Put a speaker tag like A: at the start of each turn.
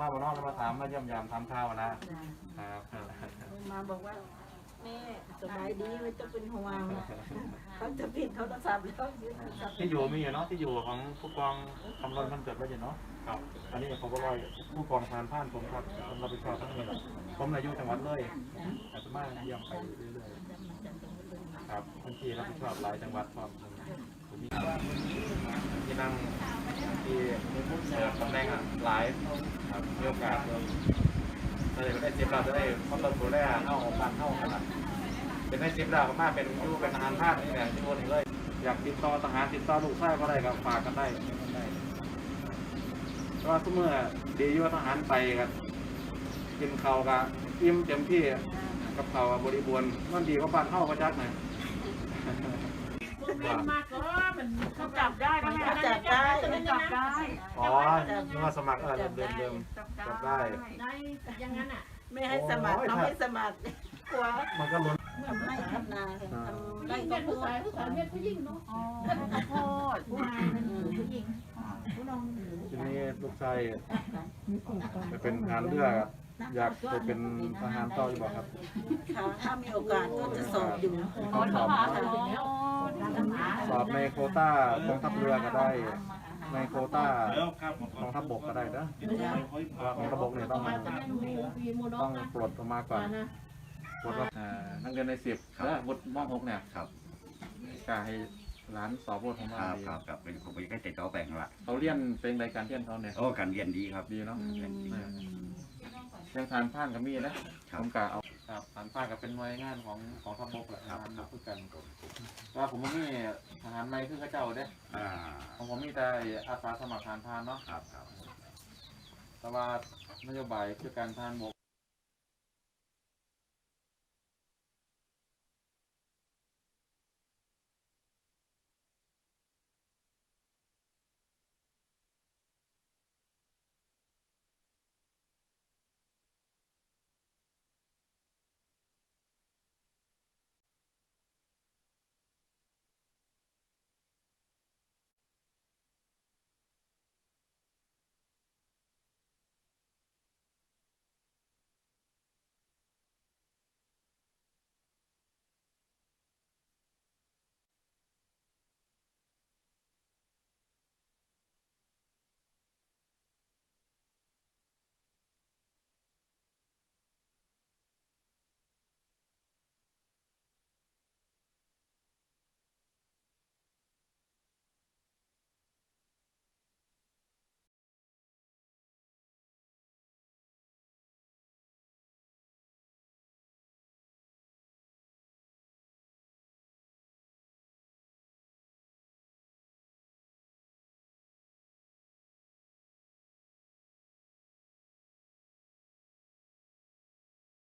A: มาบนนอกมาถามมาเยี่ยมยามทำข้าวนะครับ
B: มาบอกว่าแม่สบายดีไม่ต้องเป็นห่วงเขาจะผิดโทรศัพท์แล้วยึดโทรศัพท์
A: ที่อยู่มีอยู่เนาะที่อยู่ของผู้กองคำรณมันเกิดไว้อยู่เนาะครับอันนี้เขาก็ลอยผู้กองทานผ่านผมครับผมรับผิดชอบทั้งนี้ผมนายกจังหวัดเลยอาจจะมาเยี่ยมไปเรื่อยๆครับพื้นที่รับผิดชอบหลายจังหวัดครับผมมีที่นั่ง ที่มีผู้เสียตำแหน่งอะหลายครับมีโอกาสเลยเลยได้เจ็บเราจะได้คนเราดูแลเข้าการเข้าขนาดเป็นให้ซิปดาวมากเป็นยูเป็นทหารภาคนี่แหละที่โอนเลย อยากติดต่อทหารติดต่อลูกชายก็ได้ครับฝากกันได้เพราะว่าทุกเมื่อดีอยู่ว่าทหารไปครับกินข้าวกับอิ่มเต็มที่กับข้าวบริบูรณ์มันดีกว่าบ้านเข้าก็จักหน่อย
C: เขาจับได้ไหม
B: จับ ได้
C: จับได้
A: อ๋อนึกว่าสมัครเออเดิมเดิมจับได้
C: ได้อย่างนั้นอะ
B: ไม่ให้สมัครเขาไม่สมัครกลัว
A: มันก็ล้น
B: ทำไร่ทำนาทำไร่
C: นี่
B: ก็
C: เป็น
B: พู
C: ผู้
B: ด
C: ชายผู้ชายเป็นผู้หญิงเนาะอ๋อข้าวโพดผู้ชายเป็นผู้หญิงผู้น้อง
A: ทีนี้ลูกชายไปเป็นทหารเรือครับอยากไปเป็นทหารต่ออยู่บ่ครับ
B: ค่ะถ้ามีโอกาสก็จะสอบอยู่
A: เขาสอบสอบในโควต้ากองทัพเรือก็ได้ ในโควต้ากองทัพบกก็ได้นะเพราะว่ากองทัพบกเนี่ยต้องต้องปลดออกมาก่อนปลดว่าอ่านักเรียนในสิบนะวุฒิมหกเนี่ย
D: ครับ
A: กาให้ร้านสอบวุฒิของ
D: ค
A: เรา
D: รับ
A: ดี
D: ครับครับเป็นผมเป็นแค่เจ็ดเจ้าแปลงละ
A: เขาเรียนเป็นรายการเที่ยนเขาเนี่ย
D: โอ้การเรียนดีครับ
A: ดีเนาะ
D: เรียนดี
A: อ่ายังทานผ่านกับมีนะผมกะเอาครับทานผ่านกับเป็นหน่วยงานของของทัพบกแหละ
D: ครับ
A: ทำคู่กันว่าผมมี ทหารในคือข้าเจ้าเด้
D: อ่า
A: ของผมมีแต่อาสาสมัครทหารพรานเนาะ
D: ครับครับ
A: แต่ว่านโยบายคือการทหานบก